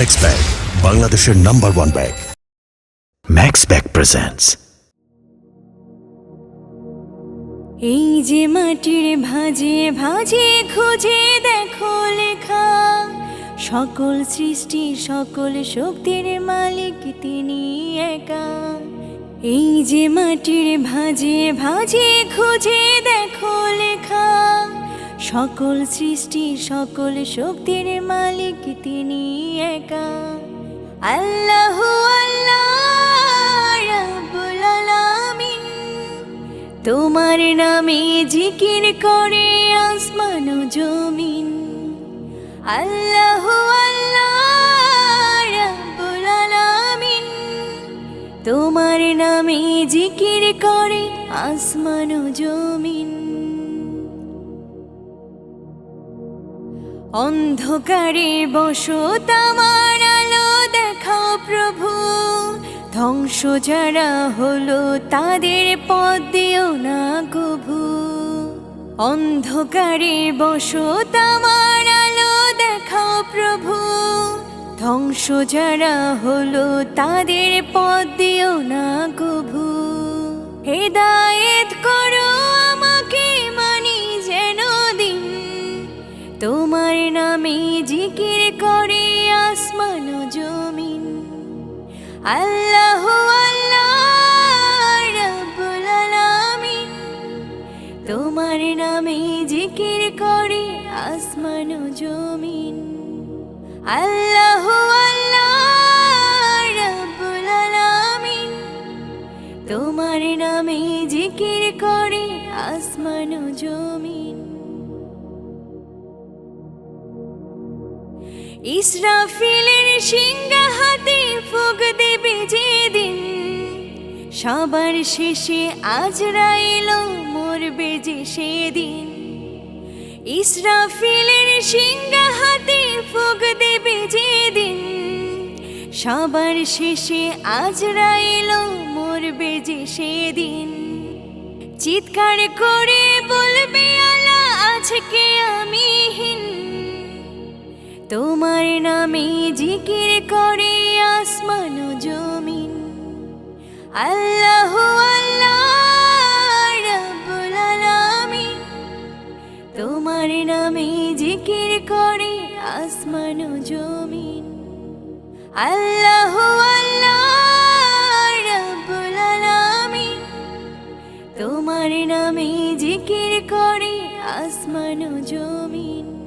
Max bag বাংলাদেশের number one bag Max bag presents এই যে মাটির ভাজে ভাজে খুঁজে দেখো লেখা। সকল সৃষ্টি, সকল শক্তির মালিক তিনি একা। এই যে মাটির ভাজে ভাজে খুঁজে দেখো লেখা। সকল সৃষ্টি, সকল শক্তির মালিক তিনি একা। আল্লাহ তোমার নামে জিকির করে আসমান জমিন। আল্লাহ তোমার নামে জিকির করে আসমান জমিন। অন্ধকারে বসত আমার আলো দেখাও প্রভু। ধ্বংস যারা হলো তাদের পদ দিও না কভু। অন্ধকারে বসত আমার আলো দেখাও প্রভু। ধ্বংস যারা হলো তাদের পদ দিও না কভু। হেদায়েত করো আল্লাহ তোমার নামে জিকির করে আসমান জমিন। আল্লাহ তোমার নামে জিকির করে আসমান জমিন। ইসরাফিলের সিংহা সবার শেষে আজরাইল মরবে যে সেদিন। ইসরাফিলের সিংহা হাতে ফুক দেবে যেদিন। সবার শেষে আজরাইল মরবে যে সেদিন। চিৎকার করে বলবে আলা আজকে আমি হীন। তোমার নামে জিকির করে আসমান ও জমিন আল্লাহ তোমার নামে জিকির করে আসমান জমিন। আল্লাহ তোমার নামে জিকির করে আসমান জমিন।